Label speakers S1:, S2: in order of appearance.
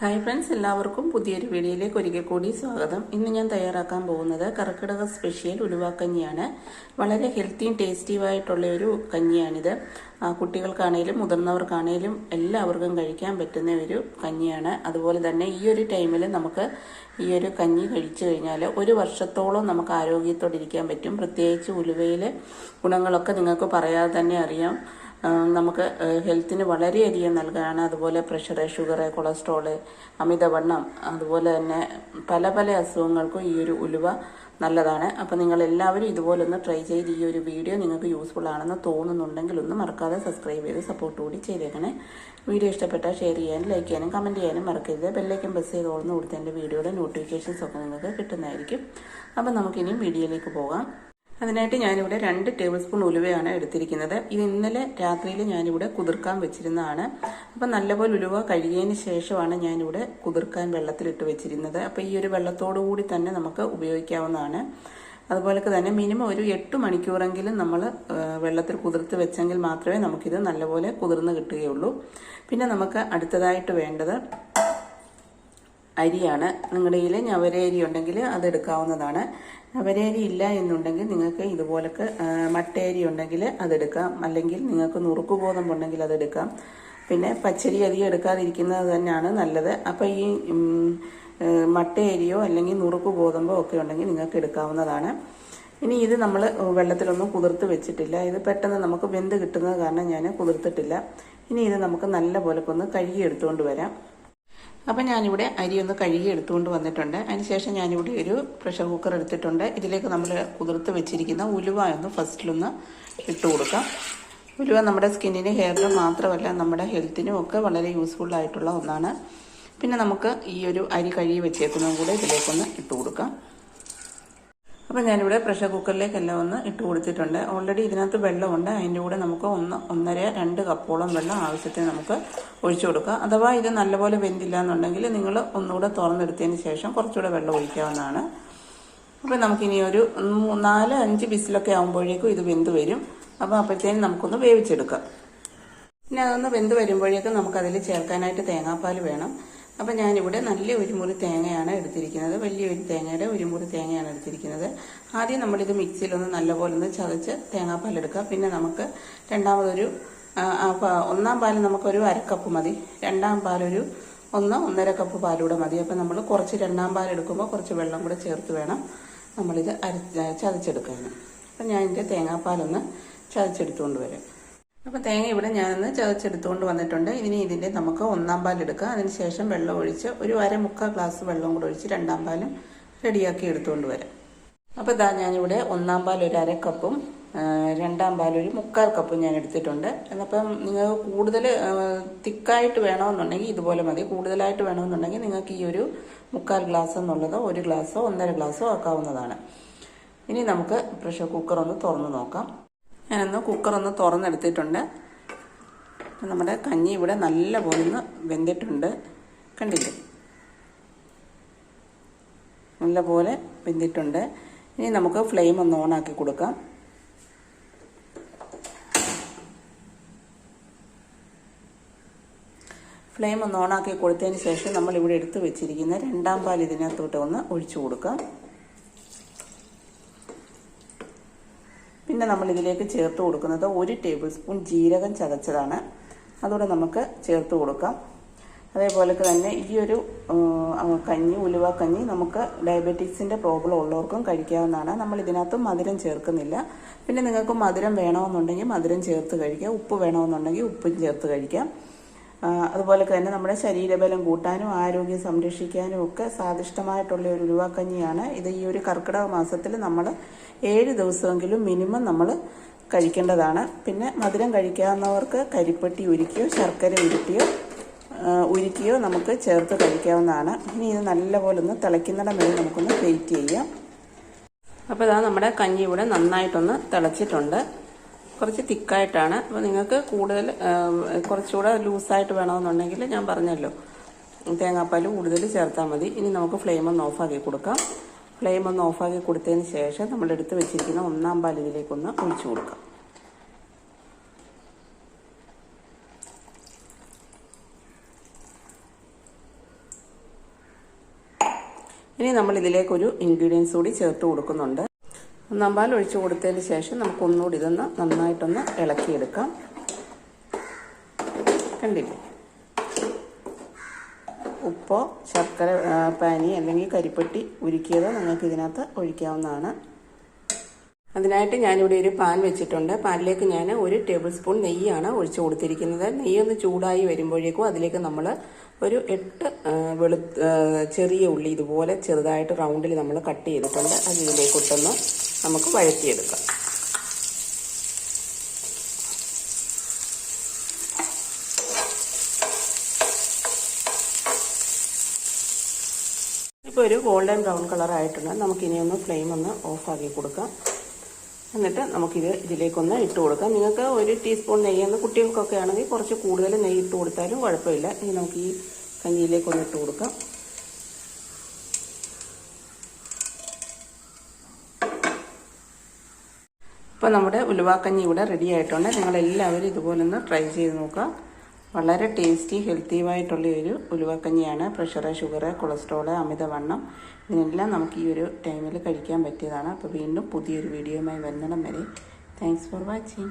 S1: Hi friends എല്ലാവർക്കും പുതിയൊരു വീഡിയോയിലേക്ക് ഒരിക്കൽ കൂടി സ്വാഗതം. ഇന്ന് ഞാൻ തയ്യാറാക്കാൻ പോകുന്നത് കർക്കിടക സ്പെഷ്യൽ ഉലുവാക്കഞ്ഞിയാണ്. വളരെ ഹെൽത്തിയും ടേസ്റ്റിയുമായിട്ടുള്ള ഒരു കഞ്ഞിയാണിത്. കുട്ടികൾക്കാണേലും മുതിർന്നവർക്കാണേലും എല്ലാവർക്കും കഴിക്കാൻ പറ്റുന്ന ഒരു കഞ്ഞിയാണ്. അതുപോലെ തന്നെ ഈ ഒരു ടൈമിൽ നമുക്ക് ഈ ഒരു കഞ്ഞി കഴിച്ചു കഴിഞ്ഞാൽ ഒരു വർഷത്തോളം നമുക്ക് ആരോഗ്യത്തോടെ ഇരിക്കാൻ പറ്റും. പ്രത്യേകിച്ച് ഉലുവയിലെ ഗുണങ്ങളൊക്കെ നിങ്ങൾക്ക് പറയാതെ തന്നെ അറിയാം. നമുക്ക് ഹെൽത്തിന് വളരെയധികം നൽകുകയാണ് അതുപോലെ പ്രഷർ ഷുഗർ കൊളസ്ട്രോൾ അമിതവണ്ണം അതുപോലെ തന്നെ പല പല അസുഖങ്ങൾക്കും ഈ ഒരു ഉലുവ നല്ലതാണ്. അപ്പോൾ നിങ്ങൾ എല്ലാവരും ഇതുപോലെ ഒന്ന് ട്രൈ ചെയ്ത് ഈ ഒരു വീഡിയോ നിങ്ങൾക്ക് യൂസ്ഫുൾ ആണെന്ന് തോന്നുന്നുണ്ടെങ്കിൽ ഒന്ന് മറക്കാതെ സബ്സ്ക്രൈബ് ചെയ്ത് സപ്പോർട്ട് കൂടി ചെയ്തേക്കണേ. വീഡിയോ ഇഷ്ടപ്പെട്ടാൽ ഷെയർ ചെയ്യാനും ലൈക്ക് ചെയ്യാനും കമന്റ് ചെയ്യാനും മറക്കരുത്. ബെല്ലൈക്കൻ പ്രസ് ചെയ്ത് ഓർന്ന് കൊടുത്ത് എന്റെ വീഡിയോയുടെ നോട്ടിഫിക്കേഷൻസ് ഒക്കെ നിങ്ങൾക്ക് കിട്ടുന്നതായിരിക്കും. അപ്പം നമുക്കിനിയും വീഡിയോയിലേക്ക് പോകാം. അതിനായിട്ട് ഞാനിവിടെ രണ്ട് ടേബിൾ സ്പൂൺ ഉലുവയാണ് എടുത്തിരിക്കുന്നത്. ഇത് ഇന്നലെ രാത്രിയിൽ ഞാനിവിടെ കുതിർക്കാൻ വെച്ചിരുന്നതാണ്. അപ്പം നല്ലപോലെ ഉലുവ കഴുകിയതിന് ശേഷമാണ് ഞാനിവിടെ കുതിർക്കാൻ വെള്ളത്തിലിട്ട് വെച്ചിരുന്നത്. അപ്പോൾ ഈ ഒരു വെള്ളത്തോടു കൂടി തന്നെ നമുക്ക് ഉപയോഗിക്കാവുന്നതാണ്. അതുപോലെ തന്നെ മിനിമം ഒരു എട്ട് മണിക്കൂറെങ്കിലും നമ്മൾ വെള്ളത്തിൽ കുതിർത്ത് വെച്ചെങ്കിൽ മാത്രമേ നമുക്കിത് നല്ലപോലെ കുതിർന്ന് കിട്ടുകയുള്ളൂ. പിന്നെ നമുക്ക് അടുത്തതായിട്ട് വേണ്ടത് അരിയാണ്. നിങ്ങളുടെ കയ്യിൽ ഞവരരി ഉണ്ടെങ്കിൽ അത് എടുക്കാവുന്നതാണ്. ഞവരരി ഇല്ല എന്നുണ്ടെങ്കിൽ നിങ്ങൾക്ക് ഇതുപോലൊക്കെ മട്ടയരി ഉണ്ടെങ്കിൽ അതെടുക്കാം അല്ലെങ്കിൽ നിങ്ങൾക്ക് നുറുക്ക് ഗോതമ്പുണ്ടെങ്കിൽ അതെടുക്കാം പിന്നെ പച്ചരി അധികം എടുക്കാതിരിക്കുന്നത് തന്നെയാണ് നല്ലത്. അപ്പോൾ ഈ മട്ടയരിയോ അല്ലെങ്കിൽ നുറുക്ക് ഗോതമ്പോ ഒക്കെ ഉണ്ടെങ്കിൽ നിങ്ങൾക്ക് എടുക്കാവുന്നതാണ്. ഇനി ഇത് നമ്മൾ വെള്ളത്തിലൊന്നും കുതിർത്ത് വെച്ചിട്ടില്ല. ഇത് പെട്ടെന്ന് നമുക്ക് വെന്ത് കിട്ടുന്നത് കാരണം ഞാൻ കുതിർത്തിട്ടില്ല. ഇനി ഇത് നമുക്ക് നല്ല പോലെ ഒന്ന് കഴുകി എടുത്തുകൊണ്ട് വരാം. അപ്പം ഞാനിവിടെ അരി ഒന്ന് കഴുകി എടുത്തുകൊണ്ട് വന്നിട്ടുണ്ട്. അതിനുശേഷം ഞാനിവിടെ ഒരു പ്രഷർ കുക്കർ എടുത്തിട്ടുണ്ട്. ഇതിലേക്ക് നമ്മൾ കുതിർത്ത് വെച്ചിരിക്കുന്ന ഉലുവ ഒന്ന് ഫസ്റ്റിലൊന്ന് ഇട്ട് കൊടുക്കാം. ഉലുവ നമ്മുടെ സ്കിന്നിന് ഹെയറിന് മാത്രമല്ല നമ്മുടെ ഹെൽത്തിനും ഒക്കെ വളരെ യൂസ്ഫുൾ ആയിട്ടുള്ള ഒന്നാണ്. പിന്നെ നമുക്ക് ഈ ഒരു അരി കഴുകി വെച്ചേക്കുന്നതും കൂടെ ഇതിലേക്കൊന്ന് ഇട്ട് കൊടുക്കാം. അപ്പം ഞാനിവിടെ പ്രഷർ കുക്കറിലേക്കെല്ലാം ഒന്ന് ഇട്ട് കൊടുത്തിട്ടുണ്ട്. ഓൾറെഡി ഇതിനകത്ത് വെള്ളമുണ്ട്. അതിന്റെ കൂടെ നമുക്ക് ഒന്ന് ഒന്നര രണ്ട് കപ്പോളം വെള്ളം ആവശ്യത്തിന് നമുക്ക് ഒഴിച്ചു കൊടുക്കുക അഥവാ ഇത് നല്ലപോലെ വെന്തില്ല എന്നുണ്ടെങ്കിൽ നിങ്ങൾ ഒന്നുകൂടെ തുറന്നെടുത്തതിന് ശേഷം കുറച്ചുകൂടെ വെള്ളം ഒഴിക്കാവുന്നതാണ്. അപ്പം നമുക്കിനി ഒരു നാല് അഞ്ച് ബിസിലൊക്കെ ആകുമ്പോഴേക്കും ഇത് വെന്ത് വരും. അപ്പോൾ അപ്പോഴത്തേനും നമുക്കൊന്ന് വേവിച്ചെടുക്കാം. പിന്നെ അതൊന്ന് വെന്ത് വരുമ്പോഴേക്കും നമുക്കതിൽ ചേർക്കാനായിട്ട് തേങ്ങാപ്പാൽ വേണം. അപ്പം ഞാനിവിടെ നല്ല ഒരു മുറി തേങ്ങയാണ് എടുത്തിരിക്കുന്നത്. വലിയൊരു തേങ്ങയുടെ ഒരു മുറി തേങ്ങയാണ് എടുത്തിരിക്കുന്നത്. ആദ്യം നമ്മളിത് മിക്സിയിലൊന്ന് നല്ലപോലെ ഒന്ന് ചതച്ച് തേങ്ങാപ്പാൽ എടുക്കുക പിന്നെ നമുക്ക് രണ്ടാമതൊരു ഒന്നാം പാൽ നമുക്കൊരു അരക്കപ്പ് മതി. രണ്ടാം പാലൊരു ഒന്ന് ഒന്നര കപ്പ് പാലൂടെ മതി. അപ്പം നമ്മൾ കുറച്ച് രണ്ടാം പാൽ എടുക്കുമ്പോൾ കുറച്ച് വെള്ളം കൂടെ ചേർത്ത് വേണം നമ്മളിത് അര ചതച്ചെടുക്കാൻ അപ്പം ഞാൻ എന്റെ തേങ്ങാപ്പാലൊന്ന് ചതച്ചെടുത്തുകൊണ്ട് വരാം. അപ്പോൾ തേങ്ങ ഇവിടെ ഞാനൊന്ന് ചതച്ചെടുത്തുകൊണ്ട് വന്നിട്ടുണ്ട്. ഇനി ഇതിന്റെ നമുക്ക് ഒന്നാം പാൽ എടുക്കാം അതിനുശേഷം വെള്ളം ഒഴിച്ച് ഒരു അര മുക്കാൽ ഗ്ലാസ് വെള്ളം കൂടെ ഒഴിച്ച് രണ്ടാം പാലും റെഡിയാക്കി എടുത്തുകൊണ്ട് വരാം. അപ്പോൾ ഇതാ ഞാനിവിടെ ഒന്നാം പാൽ ഒരു അര കപ്പും രണ്ടാം പാൽ ഒരു മുക്കാൽ കപ്പും ഞാൻ എടുത്തിട്ടുണ്ട്. എന്നപ്പം നിങ്ങൾ കൂടുതൽ തിക്കായിട്ട് വേണമെന്നുണ്ടെങ്കിൽ ഇതുപോലെ മതി. കൂടുതലായിട്ട് വേണമെന്നുണ്ടെങ്കിൽ നിങ്ങൾക്ക് ഈ ഒരു മുക്കാൽ ഗ്ലാസ് എന്നുള്ളതോ ഒരു ഗ്ലാസ്സോ ഒന്നര ഗ്ലാസ്സോ ആക്കാവുന്നതാണ്. ഇനി നമുക്ക് പ്രഷർ കുക്കർ ഒന്ന് തുറന്ന് നോക്കാം. ഞാനൊന്ന് കുക്കറൊന്ന് തുറന്നെടുത്തിട്ടുണ്ട്. നമ്മുടെ കഞ്ഞി ഇവിടെ നല്ല പോലെ ഒന്ന് വെന്തിട്ടുണ്ട്. കണ്ടില്ലേ? നല്ല പോലെ വെന്തിട്ടുണ്ട്. ഇനി നമുക്ക് ഫ്ലെയിം ഒന്ന് ഓണാക്കി കൊടുക്കാം. ഫ്ലെയിം ഒന്ന് ഓണാക്കി കൊടുത്തതിന് ശേഷം നമ്മൾ ഇവിടെ എടുത്ത് വെച്ചിരിക്കുന്ന രണ്ടാം പാൽ ഇതിനകത്തോട്ട് ഒന്ന് ഒഴിച്ചു കൊടുക്കാം. പിന്നെ നമ്മൾ ഇതിലേക്ക് ചേർത്ത് കൊടുക്കുന്നത് ഒരു ടേബിൾ സ്പൂൺ ജീരകം ചതച്ചതാണ്. അതുകൂടെ നമുക്ക് ചേർത്ത് കൊടുക്കാം. അതേപോലെ തന്നെ ഈ ഒരു കഞ്ഞി ഉലുവ കഞ്ഞി നമുക്ക് ഡയബറ്റീസിന്റെ പ്രോബ്ലം ഉള്ളവർക്കും കഴിക്കാവുന്നതാണ്. നമ്മൾ ഇതിനകത്ത് മധുരം ചേർക്കുന്നില്ല. പിന്നെ നിങ്ങൾക്ക് മധുരം വേണമെന്നുണ്ടെങ്കിൽ മധുരം ചേർത്ത് കഴിക്കാം. ഉപ്പ് വേണമെന്നുണ്ടെങ്കിൽ ഉപ്പും ചേർത്ത് കഴിക്കാം. അതുപോലെ തന്നെ നമ്മുടെ ശരീരബലം കൂട്ടാനും ആരോഗ്യം സംരക്ഷിക്കാനും ഒക്കെ സ്വാദിഷ്ടമായിട്ടുള്ള ഒരു ഉരുവാക്കഞ്ഞിയാണ് ഇത് ഈ ഒരു കർക്കിടക മാസത്തിൽ നമ്മൾ ഏഴ് ദിവസമെങ്കിലും മിനിമം നമ്മൾ കഴിക്കേണ്ടതാണ്. പിന്നെ മധുരം കഴിക്കാവുന്നവർക്ക് കരിപ്പെട്ടി ഉരുക്കിയോ ശർക്കര ഉരുട്ടിയോ ഉരുക്കിയോ നമുക്ക് ചേർത്ത് കഴിക്കാവുന്നതാണ്. ഇനി ഇത് നല്ലപോലെ ഒന്ന് തിളയ്ക്കുന്നിടം വരെ നമുക്കൊന്ന് വെയിറ്റ് ചെയ്യാം. അപ്പോൾ ഇതാ നമ്മുടെ കഞ്ഞി ഇവിടെ നന്നായിട്ടൊന്ന് തിളച്ചിട്ടുണ്ട്. കുറച്ച് തിക്കായിട്ടാണ്. അപ്പോൾ നിങ്ങൾക്ക് കൂടുതൽ കുറച്ചുകൂടെ ലൂസായിട്ട് വേണമെന്നുണ്ടെങ്കിൽ ഞാൻ പറഞ്ഞല്ലോ. തേങ്ങാപ്പാൽ കൂടുതൽ ചേർത്താൽ മതി. ഇനി നമുക്ക് ഫ്ലെയിം ഒന്ന് ഓഫാക്കി കൊടുക്കാം. ഫ്ലെയിം ഒന്ന് ഓഫാക്കി കൊടുത്തതിന് ശേഷം നമ്മൾ എടുത്ത് വെച്ചിരിക്കുന്ന ഒന്നാം പാൽ ഇതിലേക്കൊന്ന് ഒഴിച്ചു കൊടുക്കാം. ഇനി നമ്മൾ ഇതിലേക്കൊരു ഇൻഗ്രീഡിയൻസ് കൂടി ചേർത്ത് കൊടുക്കുന്നുണ്ട്. ഒന്നാം പാൽ ഒഴിച്ച് കൊടുത്തതിന് ശേഷം നമുക്ക് ഒന്നുകൂടി ഇതൊന്ന് നന്നായിട്ടൊന്ന് ഇളക്കിയെടുക്കാം. കണ്ടില്ലേ? ഉപ്പോ ശർക്കര പാനി അല്ലെങ്കിൽ കരിപ്പെട്ടി ഉരുക്കിയതോ നിങ്ങൾക്ക് ഇതിനകത്ത് ഒഴിക്കാവുന്നതാണ്. അതിനായിട്ട് ഞാനിവിടെ ഒരു പാൻ വെച്ചിട്ടുണ്ട്. പാനിലേക്ക് ഞാൻ ഒരു ടേബിൾ സ്പൂൺ നെയ്യാണ് ഒഴിച്ചു കൊടുത്തിരിക്കുന്നത്. നെയ്യ് ഒന്ന് ചൂടായി വരുമ്പോഴേക്കും അതിലേക്ക് നമ്മൾ ഒരു എട്ട് വെളു ചെറിയ ഉള്ളി ഇതുപോലെ ചെറുതായിട്ട് റൗണ്ടിൽ നമ്മൾ കട്ട് ചെയ്തിട്ടുണ്ട്. അത് ഇതിലേക്കൊട്ടൊന്ന് നമുക്ക് വഴറ്റിയെടുക്കാം. ഇപ്പോൾ ഒരു ഗോൾഡൻ ബ്രൗൺ കളർ ആയിട്ടുണ്ട്. നമുക്കിനി ഒന്ന് ഫ്ലെയിം ഒന്ന് ഓഫാക്കി കൊടുക്കാം. എന്നിട്ട് നമുക്കിത് ഇതിലേക്കൊന്ന് ഇട്ട് കൊടുക്കാം. നിങ്ങൾക്ക് ഒരു ടീസ്പൂൺ നെയ്യെന്ന് കുട്ടികൾക്കൊക്കെ ആണെങ്കിൽ കുറച്ച് കൂടുതൽ നെയ്യ് ഇട്ട് കൊടുത്താലും കുഴപ്പമില്ല. ഇനി നമുക്ക് ഈ കഞ്ഞിയിലേക്കൊന്ന് ഇട്ട് കൊടുക്കാം. ഇപ്പോൾ നമ്മുടെ ഉലുവാക്കഞ്ഞി ഇവിടെ റെഡി ആയിട്ടുണ്ട്. നിങ്ങളെല്ലാവരും ഇതുപോലെ ഒന്ന് ട്രൈ ചെയ്ത് നോക്കുക. വളരെ ടേസ്റ്റി ഹെൽത്തിയുമായിട്ടുള്ള ഒരു ഉലുവാക്കഞ്ഞിയാണ്. പ്രഷർ ഷുഗർ കൊളസ്ട്രോൾ അമിതവണ്ണം. ഇതിനെല്ലാം നമുക്ക് ഈ ഒരു ടൈമിൽ കഴിക്കാൻ പറ്റിയതാണ്. അപ്പോൾ വീണ്ടും പുതിയൊരു വീഡിയോയുമായി വരുന്നിടം വരെ. Thanks for watching